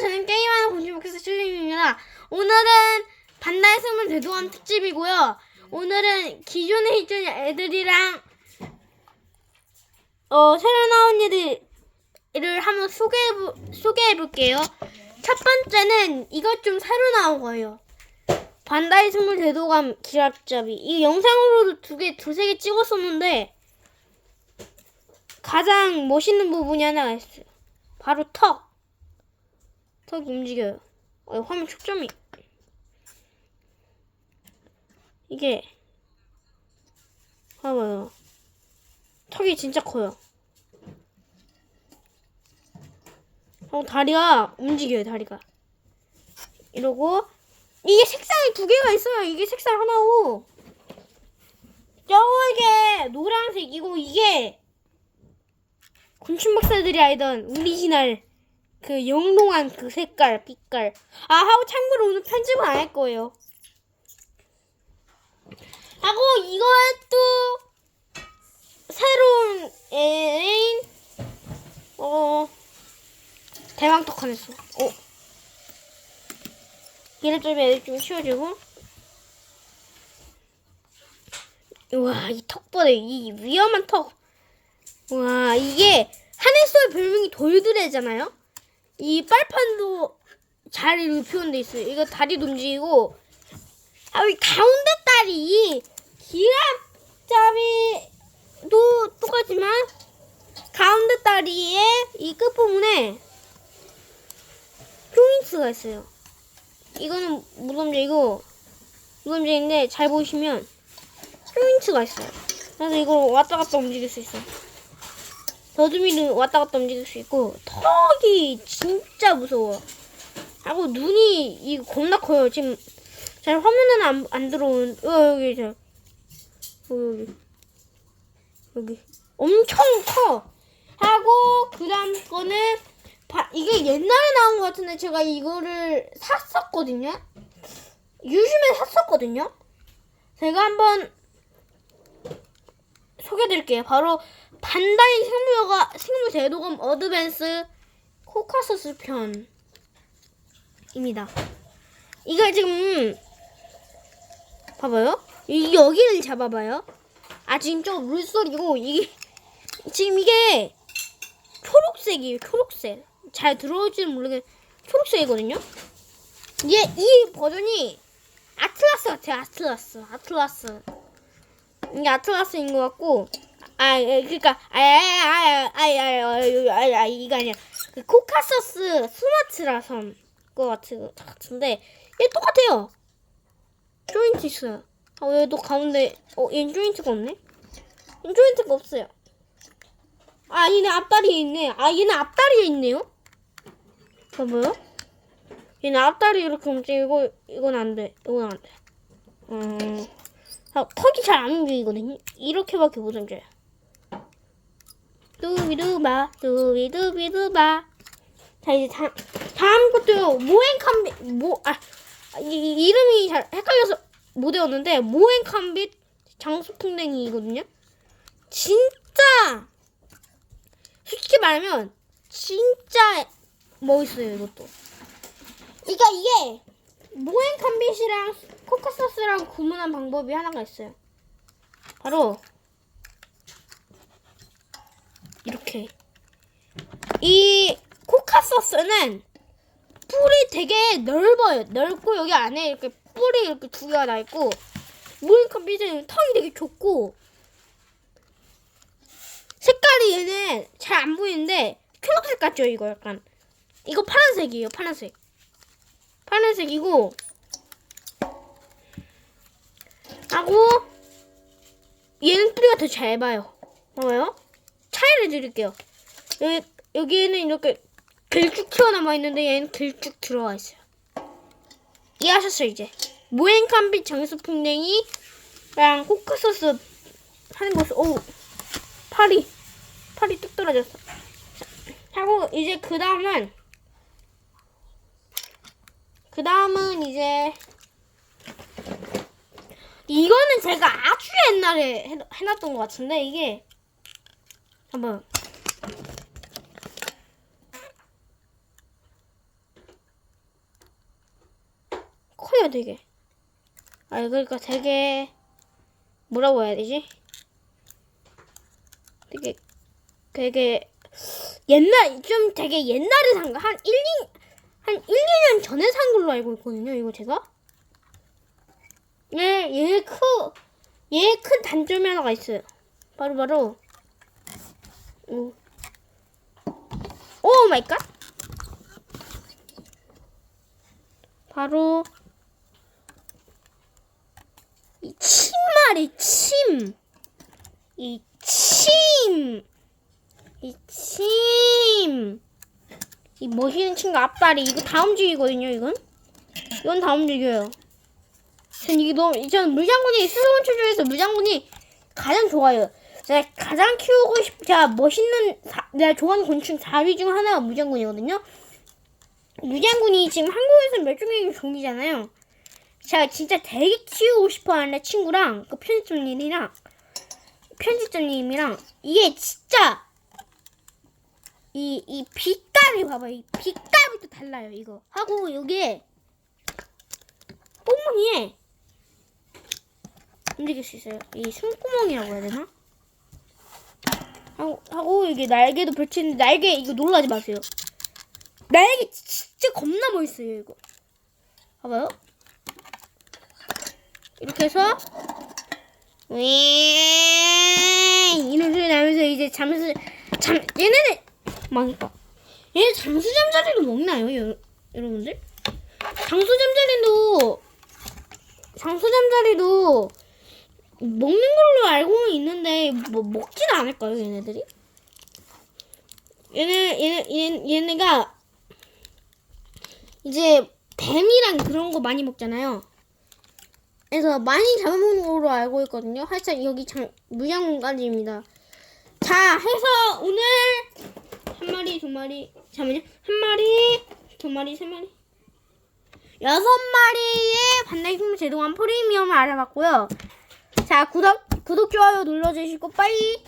저는 게임하는 곤지목에서 실림입니다. 오늘은 반달 스물 대도함 특집이고요. 오늘은 기존에 있던 애들이랑 어 새로 나온 애들을 한번 소개해 소개해 볼게요. 첫 번째는 이것 좀 새로 나온 거예요. 반다이 스물 대도감 기랍잡이. 이 영상으로도 두 개, 두세 개 찍었었는데 가장 멋있는 부분이 하나가 있어요. 바로 턱. 턱이 움직여요. 어, 화면 초점이. 이게, 봐봐요. 턱이 진짜 커요. 어, 다리가 움직여요, 다리가. 이러고, 이게 색상이 두 개가 있어요. 이게 색상 하나고, 저게 노란색이고, 이게 곤충 박사들이 알던 오리지널 그 영롱한 그 색깔, 빛깔. 아, 하고 참고로 오늘 편집은 안 할 거예요. 하고 이것도 새로운 애인 어 대왕 떡 하냈어. 어. 얘를 좀 애들 좀 치워주고. 우와 이 턱보다 이 위험한 턱. 와 이게 하늘소의 별명이 돌드레잖아요. 이 빨판도 잘 이렇게 표현돼 있어요. 이거 다리도 움직이고 아 이 가운데 다리 기랍잡이도 똑같지만 가운데 다리에 이 끝부분에 포인트가 있어요. 이거는 무덤제이고 무덤제인데 잘 보시면 포인트가 있어요. 그래서 이걸 왔다 갔다 움직일 수 있어요. 더듬이는 왔다 갔다 움직일 수 있고 턱이 진짜 무서워. 하고 눈이 이거 겁나 커요. 지금 잘 화면에는 안, 안 들어오는. 어 여기 저. 어, 여기 여기 엄청 커. 하고 그다음 거는 바, 이게 옛날에 나온 것 같은데 제가 이거를 샀었거든요. 요즘에 샀었거든요. 제가 한번 소개드릴게요. 바로 반다이 생물가 생물 대도검 어드밴스 코카소스 편입니다. 이걸 지금 봐봐요. 이 여기를 잡아봐요. 아 지금 좀 물소리고 이게 지금 이게 초록색이에요. 초록색. 잘 들어올지는 모르겠 초록색이거든요. 얘 이 버전이 아틀라스 같아요. 아틀라스. 아틀라스. 이게 아틀라스인 것 같고 아 예, 그러니까 아아아아아아아 이거 아니야. 그 코카서스 스마트라선 것 같은 같은데 얘 똑같아요. 조인트 있어요 아 얘도 가운데 어얘 조인트가 없네? 얘 조인트가 없어요. 아 얘네 앞다리에 있네. 아 얘네 앞다리에 있네요? 봐봐요 얘네 앞다리 이렇게 움직이고 이건 안돼. 이건 안돼. 음 아, 턱이 잘 안 움직이거든요. 이렇게밖에 못 움직여요. 두비두바, 두비두비두바. 자, 이제 다, 다음 것도요. 모행캄빗, 모, 아, 이, 이 이름이 잘 헷갈려서 못 외웠는데, 모행캄빗 장수풍뎅이거든요. 진짜, 솔직히 말하면, 진짜 멋있어요, 이것도. 그러니까 이게, 모행캄빗이랑 코카소스랑 구분한 방법이 하나가 있어요. 바로 이렇게 이 코카 소스는 뿔이 되게 넓어요. 넓고 여기 안에 이렇게 뿔이 이렇게 두 개가 나 있고 모행캄빗은 턱이 되게 좁고 색깔이 얘는 잘 안 보이는데 초록색 같죠 이거 약간 이거 파란색이에요 파란색 파란색이고 하고 얘는 뿌리가 더 잘 봐요. 봐봐요. 차이를 드릴게요. 여기 여기에는 이렇게 길쭉 튀어나와 있는데 얘는 길쭉 들어와 있어요. 이해하셨어요 이제? 모행캄빛 장수 풍뎅이랑 코크소스 하는 것을 오 팔이 팔이 뚝 떨어졌어. 자, 하고 이제 그 다음은 그 다음은 이제 이거는 제가 아주 옛날에 해, 해놨던 것 같은데 이게 한번 커요 되게. 아 그러니까 되게 뭐라고 해야 되지? 되게 되게 옛날 좀 되게 옛날에 산 거 한 1, 2, 한 1, 2년 전에 산 걸로 알고 있거든요. 이거 제가. 얘, 얘 크, 얘큰 단점이 하나가 있어요. 바로 바로 오, 오 마이 갓. 바로 이 침말이 침. 이 침. 이 침. 이 멋있는 친구 앞다리 이거 다 움직이거든요. 이건 이건 다 움직여요. 전 이게 너무 전 물장군이 스스원초 중에서 물장군이 가장 좋아요. 제가 가장 키우고 싶, 제가 멋있는 사- 내가 좋아하는 곤충 4위 중 하나가 무장군이거든요. 무장군이 지금 한국에서 멸종위기 종이잖아요. 제가 진짜 되게 키우고 싶어 하는 친구랑 그 편집자님이랑 편집자님이랑 이게 진짜 이 이 빛감이 봐봐요. 이 빛감이 또 달라요. 이거 하고 여기에 뽕무늬에 움직일 수 있어요. 이 숨구멍이라고 해야 되나? 하고, 이게 날개도 펼치는데 날개 이거 놀라지 마세요. 날개 진짜 겁나 멋있어요 이거. 봐봐요. 이렇게 해서 윙 이런 소리 나면서 이제 잠수 잠 얘네는 망했다. 얘네 잠수 잠자리도 먹나요, 여, 여러분들? 장수 잠자리도 장수 잠자리도 먹는 걸로 알고 있는데 뭐 먹지는 않을까요, 얘네들이? 얘네 얘네 얘, 얘네가 이제 뱀이랑 그런 거 많이 먹잖아요. 그래서 많이 잡아먹는 걸로 알고 있거든요. 하여튼 여기 장, 무장까지입니다. 자, 해서 오늘 한 마리, 두 마리, 잠깐만요. 한 마리, 두 마리, 세 마리. 여섯 마리의 반달콩 제동안 프리미엄을 알아봤고요. 자, 구독, 구독, 좋아요 눌러주시고 빨리